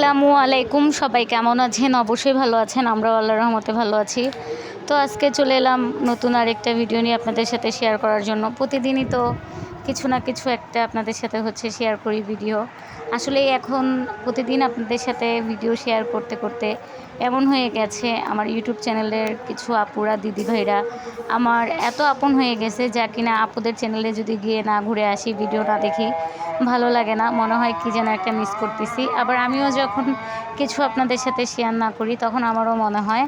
আসসালামু আলাইকুম। সবাই কেমন আছেন? অবশ্যই ভালো আছেন। আমরাও আল্লাহ রহমতে ভালো আছি। তো আজকে চলে এলাম নতুন আরেকটা ভিডিও নিয়ে আপনাদের সাথে শেয়ার করার জন্য। প্রতিদিনই তো কিছু না কিছু একটা আপনাদের সাথে হচ্ছে শেয়ার করি ভিডিও আসলে এখন প্রতিদিন আপনাদের সাথে ভিডিও শেয়ার করতে করতে এমন হয়ে গেছে, আমার ইউটিউব চ্যানেলের কিছু আপুরা, দিদি ভাইরা, আমার এত আপন হয়ে গেছে যা কিনা আপুদের চ্যানেলে যদি গিয়ে না ঘুরে আসি ভিডিও না দেখি, ভালো লাগে না, মনে হয় কি যেন একটা মিস করতেছি। আবার আমিও যখন কিছু আপনাদের সাথে শেয়ার না করি, তখন আমারও মনে হয়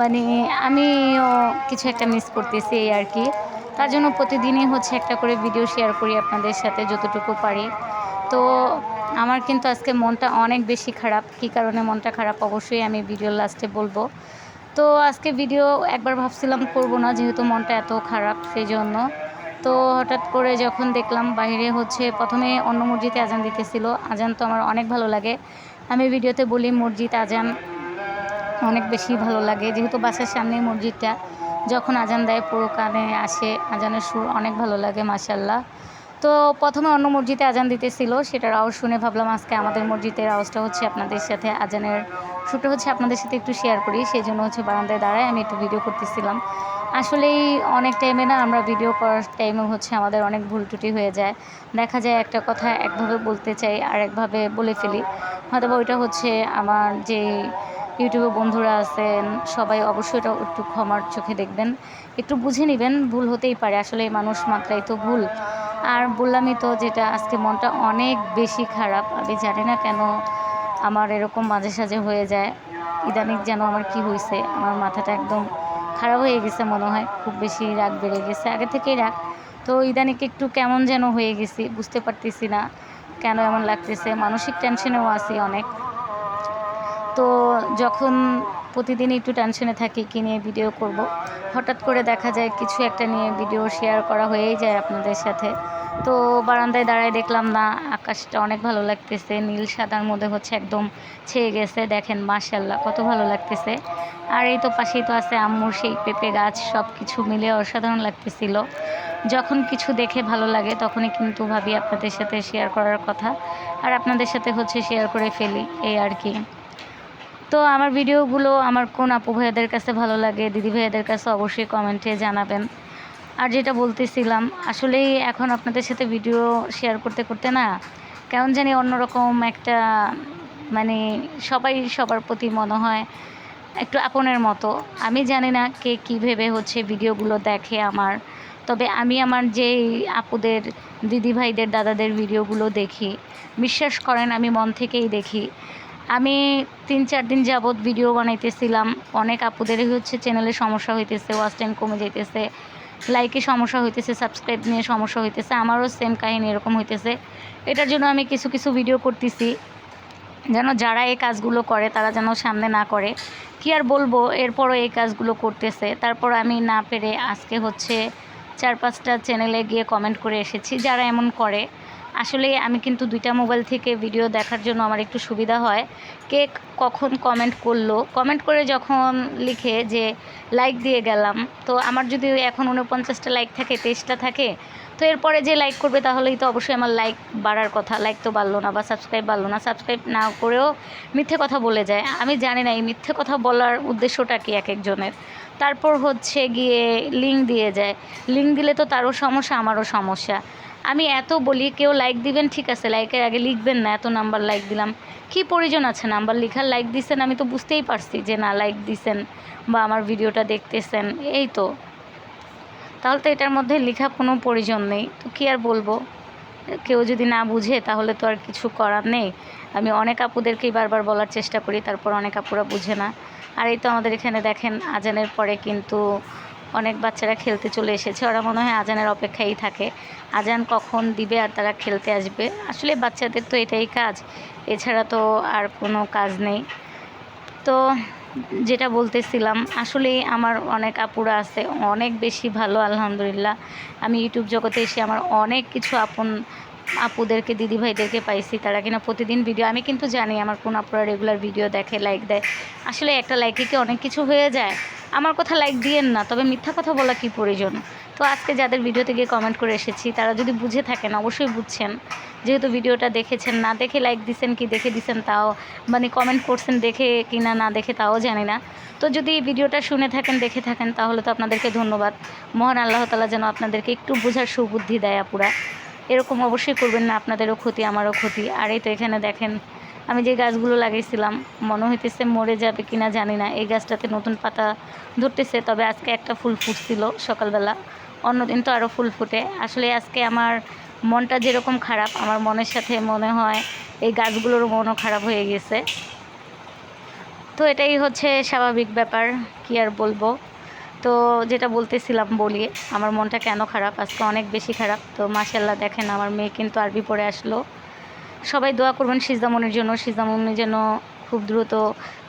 মানে আমিও কিছু একটা মিস করতেছি এই আর কি। তার জন্য প্রতিদিনই হচ্ছে একটা করে ভিডিও শেয়ার করি আপনাদের সাথে যতটুকু পারি। তো আমার কিন্তু আজকে মনটা অনেক বেশি খারাপ। কী কারণে মনটা খারাপ? অবশ্যই আমি ভিডিও লাস্টে বলব। তো আজকে ভিডিও একবার ভাবছিলাম করব না, যেহেতু মনটা এত খারাপ সেই জন্য তো হঠাৎ করে যখন দেখলাম বাইরে হচ্ছে প্রথমে অন্য মসজিদে আজান দিতেছিল। আজান তো আমার অনেক ভালো লাগে। আমি ভিডিওতে বলি মসজিদ আজান অনেক বেশি ভালো লাগে, যেহেতু বাসার সামনে মসজিদটা। যখন আজান দেয়, পুরো কানে আসে। আজানের সুর অনেক ভালো লাগে মাসাল্লাহ তো প্রথমে অন্য মসজিদে আজান দিতেছিল, সেটার আওয়াজ শুনে ভাবলাম আজকে আমাদের মসজিদের আওয়াজটা হচ্ছে আপনাদের সাথে আজানের সুরটা হচ্ছে আপনাদের সাথে একটু শেয়ার করি সেই জন্য হচ্ছে বারান্দায় দাঁড়ায় আমি একটু ভিডিও করতেছিলাম। আসলেই অনেক টাইমে না আমরা ভিডিও করার টাইমে হচ্ছে আমাদের অনেক ভুল ত্রুটি হয়ে যায়। দেখা যায় একটা কথা একভাবে বলতে চাই আর একভাবে বলে ফেলি। হয়তো ওইটা হচ্ছে আমার যে ইউটিউবে বন্ধুরা আছেন, সবাই অবশ্যই এটা একটু ক্ষমার চোখে দেখবেন। একটু বুঝে নেবেন, ভুল হতেই পারে, আসলে মানুষ মাত্রাই তো ভুল। আর বললামই তো যেটা, আজকে মনটা অনেক বেশি খারাপ, আমি জানি না কেন আমার এরকম মাঝে সাঝে হয়ে যায়। ইদানিং যেন আমার কি হয়েছে আমার মাথাটা একদম খারাপ হয়ে গেছে মনে হয়, খুব বেশি রাগ বেড়ে গেছে, আগে থেকেই রাগ। তো ইদানিং একটু কেমন যেন হয়ে গেছি, বুঝতে পারতেছি না, কেন এমন লাগতেছে, মানসিক টেনশনেও আছি অনেক। তো যখন প্রতিদিন একটু টেনশনে থাকি কি নিয়ে ভিডিও করব, হঠাৎ করে দেখা যায় কিছু একটা নিয়ে ভিডিও শেয়ার করা হয়েই যায় আপনাদের সাথে। তো বারান্দায় দাঁড়ায় দেখলাম না, আকাশটা অনেক ভালো লাগতেছে, নীল সাদার মধ্যে হচ্ছে একদম ছেয়ে গেছে, দেখেন মাশাল্লাহ কত ভালো লাগতেছে। আর এই তো পাশেই তো আছে আম্মুর সেই পেঁপে গাছ সব কিছু মিলে অসাধারণ লাগতেছিল। যখন কিছু দেখে ভালো লাগে তখনই কিন্তু ভাবি আপনাদের সাথে শেয়ার করার কথা। আর আপনাদের সাথে হচ্ছে শেয়ার করে ফেলি, এই আর কি। তো আমার ভিডিওগুলো আমার কোন আপু ভাইয়াদের কাছে ভালো লাগে, দিদি ভাইয়াদের কাছে অবশ্যই কমেন্টে জানাবেন। আর যেটা বলতেছিলাম, আসলেই এখন আপনাদের সাথে ভিডিও শেয়ার করতে করতে না কেমন জানি অন্যরকম একটা মানে সবাই সবার প্রতি মনে হয় একটু আপনের মতো। আমি জানি না কে কী ভেবে হচ্ছে ভিডিওগুলো দেখে আমার, তবে আমি আমার যেই আপুদের, দিদি ভাইদের, দাদাদের ভিডিওগুলো দেখি, বিশ্বাস করেন আমি মন থেকেই দেখি। আমি তিন চার দিন যাবৎ ভিডিও বানাইতেছিলাম। অনেক আপুদেরই হচ্ছে চ্যানেলে সমস্যা হইতেছে ওয়াচ টাইম কমে যাইতেছে। লাইকে সমস্যা হইতেছে সাবস্ক্রাইব নিয়ে সমস্যা হইতেছে, আমারও সেম কাহিনী এরকম হইতেছে। এটার জন্য আমি কিছু কিছু ভিডিও করতেছি। যেন যারা এই কাজগুলো করে, তারা যেন সামনে না করে। কি আর বলব, এরপরও এই কাজগুলো করতেছে। তারপর আমি না পেরে আজকে হচ্ছে চার পাঁচটা চ্যানেলে গিয়ে কমেন্ট করে এসেছি, যারা এমন করে। আসলে আমি কিন্তু দুইটা মোবাইল থেকে ভিডিও দেখার জন্য আমার একটু সুবিধা হয়। কে কখন কমেন্ট করল? কমেন্ট করে যখন লিখে যে লাইক দিয়ে গেলাম। তো আমার যদি এখন উনপঞ্চাশটা লাইক থাকে, তেইশটা থাকে, তো এরপরে যে লাইক করবে তাহলেই তো অবশ্যই আমার লাইক বাড়ার কথা। লাইক তো বাড়লো না বা সাবস্ক্রাইব বাড়লো না। সাবস্ক্রাইব না করেও মিথ্যে কথা বলে যায়। আমি জানি না এই মিথ্যে কথা বলার উদ্দেশ্যটা কি এক একজনের। তারপর হচ্ছে গিয়ে লিঙ্ক দিয়ে যায়। লিঙ্ক দিলে তো তারও সমস্যা, আমারও সমস্যা। আমি এত বলি, কেউ লাইক দিবেন, ঠিক আছে লাইকের আগে লিখবেন না, এত নাম্বার লাইক দিলাম। কি প্রয়োজন আছে নাম্বার লিখার? লাইক দিছেন, আমি তো বুঝতেই পারছি যে না লাইক দিছেন বা আমার ভিডিওটা দেখতেছেন, এই তো। তাহলে তো এটার মধ্যে লেখা কোনো প্রয়োজন নেই, তো কী আর বলব? কেউ যদি না বুঝে, তাহলে তো আর কিছু করার নেই। আমি অনেক আপুদেরকেই বারবার বলার চেষ্টা করি, তারপর অনেক আপুরা বুঝে না। আর এই তো আমাদের এখানে দেখেন, আজানের পরে কিন্তু অনেক বাচ্চারা খেলতে চলে এসেছে। ওরা মনে হয় আজানের অপেক্ষায় থাকে। আজান কখন দিবে আর তারা খেলতে আসবে? আসলে বাচ্চাদের তো এটাই কাজ। এছাড়া তো আর কোনো কাজ নেই। তো যেটা বলতেছিলাম, আসলেই আমার অনেক আপুরা আছে, অনেক বেশি ভালো, আলহামদুলিল্লাহ। আমি ইউটিউব জগতে এসে আমার অনেক কিছু আপন, আপুদেরকে, দিদিভাইদেরকে পাইছি। তারা কিনা প্রতিদিন ভিডিও, আমি কিন্তু জানি আমার কোন আপুরা রেগুলার ভিডিও দেখে লাইক দেয়। আসলে একটা লাইকে কি অনেক কিছু হয়ে যায়? আমার কথা লাইক দিয়েন না, তবে মিথ্যা কথা বলা কি প্রয়োজন? তো আজকে যাদের ভিডিওতে গিয়ে কমেন্ট করে এসেছি, তারা যদি বুঝে থাকেন, অবশ্যই বুঝছেন। যেহেতু ভিডিওটা দেখেছেন, না দেখে লাইক দিছেন কি দেখে দিছেন তাও মানে কমেন্ট করছেন দেখে কি না না দেখে তাও জানি না। তো যদি ভিডিওটা শুনে থাকেন, দেখে থাকেন, তাহলে তো আপনাদেরকে ধন্যবাদ। মহান আল্লাহ তালা যেন আপনাদেরকে একটু বোঝার সুবুদ্ধি দেয় আপুরা। এরকম অবশ্যই করবেন না, আপনাদেরও ক্ষতি, আমারও ক্ষতি। আর এই তো এখানে দেখেন আমি যে গাছগুলো লাগিয়েছিলাম মনে হইতেছে মরে যাবে কিনা জানি না। এই গাছটাতে নতুন পাতা ধরতেছে, তবে আজকে একটা ফুল ফুটছিল সকালবেলা। অন্যদিন তো আরও ফুল ফুটে। আসলে আজকে আমার মনটা যেরকম খারাপ, আমার মনের সাথে মনে হয় এই গাছগুলোর মনও খারাপ হয়ে গেছে। তো এটাই হচ্ছে স্বাভাবিক ব্যাপার, কি আর বলব। তো যেটা বলতেছিলাম বলি, আমার মনটা কেন খারাপ? আজকে অনেক বেশি খারাপ। তো মাসাল্লাহ দেখেন, আমার মেয়ে কিন্তু আরবি পড়ে আসলো। সবাই দোয়া করবেন সিজদামনির জন্য, সিজদামনি যেন খুব দ্রুত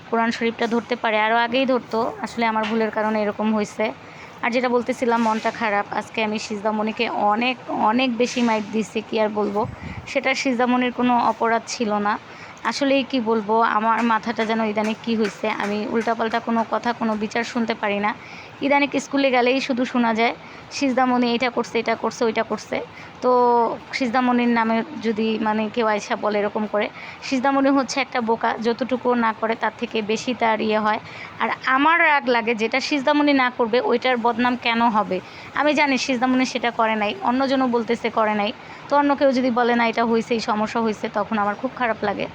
কোরআন শরীফটা ধরতে পারে। আরও আগেই ধরতো, আসলে আমার ভুলের কারণে এরকম হয়েছে। আর যেটা বলতেছিলাম, মনটা খারাপ। আজকে আমি সিজদামণিকে অনেক অনেক বেশি মাইক দিয়েছি, কি আর বলব? সেটা সিজদামণির কোনো অপরাধ ছিল না। আসলেই কি বলব, আমার মাথাটা যেন ইদানিক কি হয়েছে আমি উল্টাপাল্টা কোনো কথা, কোনো বিচার শুনতে পারি না। ইদানিক স্কুলে গেলেই শুধু শোনা যায়, সিজদামণি এটা করছে এটা করছে, ওইটা করছে। তো সিজদামণির নামে যদি মানে কেউ আয়সা বলে এরকম করে, সিজদামণি হচ্ছে একটা বোকা, যতটুকু না করে তার থেকে বেশি তার ইয়ে হয়। আর আমার রাগ লাগে যেটা সিজদামণি না করবে, ওইটার বদনাম কেন হবে? আমি জানি সিজদামণি সেটা করে নাই, অন্যজনও বলতেছে করে নাই। তো অন্য কেউ যদি বলে, না, এটা হয়েছে এই সমস্যা হয়েছে তখন আমার খুব খারাপ লাগে।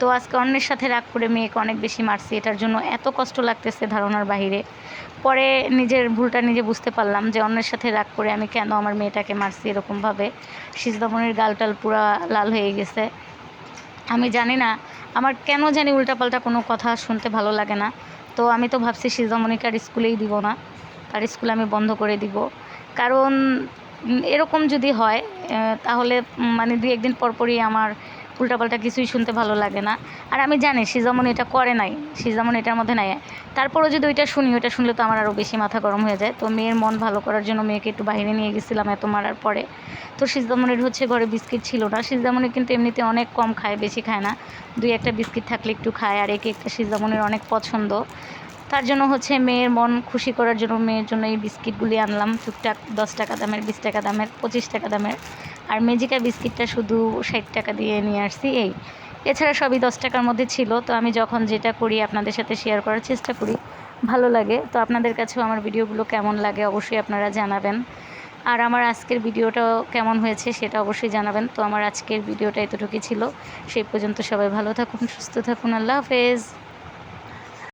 তো আজকে অন্যের সাথে রাগ করে মেয়েকে অনেক বেশি মারছি, এটার জন্য এত কষ্ট লাগতেছে ধারণার বাহিরে। পরে নিজের ভুলটা নিজে বুঝতে পারলাম যে, অন্যের সাথে রাগ করে আমি কেন আমার মেয়েটাকে মারছি এরকমভাবে। সিজদামণির গালটাল পুরা লাল হয়ে গেছে। আমি জানি না, আমার কেন জানি উল্টাপাল্টা কোনো কথা শুনতে ভালো লাগে না। তো আমি তো ভাবছি সিজদামণিকে আর স্কুলেই দিব না। তার স্কুল আমি বন্ধ করে দিব। কারণ এরকম যদি হয় তাহলে মানে দুই একদিন পরপরই আমার উল্টাপাল্টা কিছুই শুনতে ভালো লাগে না। আর আমি জানি সিজামন এটা করে নাই, সিজামন এটার মধ্যে নাই। তারপরেও যদি ওইটা শুনি, ওইটা শুনলে তো আমার আরও বেশি মাথা গরম হয়ে যায়। তো মেয়ের মন ভালো করার জন্য মেয়েকে একটু বাইরে নিয়ে গেছিলাম এত মারার পরে। তো সিজামনের হচ্ছে ঘরে বিস্কিট ছিল না। সিজামনি কিন্তু এমনিতে অনেক কম খায়, বেশি খায় না। দুই একটা বিস্কিট থাকলে একটু খায়, আর একে একটা সিজামনের অনেক পছন্দ। তার জন্য হচ্ছে মেয়ের মন খুশি করার জন্য মেয়ের জন্য এই বিস্কিটগুলি আনলাম। টুকটাক দশ টাকা দামের, বিশ টাকা দামের, পঁচিশ টাকা দামের। আর মেজিকা বিস্কিটটা শুধু ষাট টাকা দিয়ে নিয়ে আসছি এই। এছাড়া সবই দশ টাকার মধ্যে ছিল। তো আমি যখন যেটা করি আপনাদের সাথে শেয়ার করার চেষ্টা করি, ভালো লাগে। তো আপনাদের কাছেও আমার ভিডিওগুলো কেমন লাগে অবশ্যই আপনারা জানাবেন। আর আমার আজকের ভিডিওটাও কেমন হয়েছে সেটা অবশ্যই জানাবেন। তো আমার আজকের ভিডিওটা এতটুকুই ছিল। সেই পর্যন্ত সবাই ভালো থাকুন, সুস্থ থাকুন। আল্লাহ হাফেজ।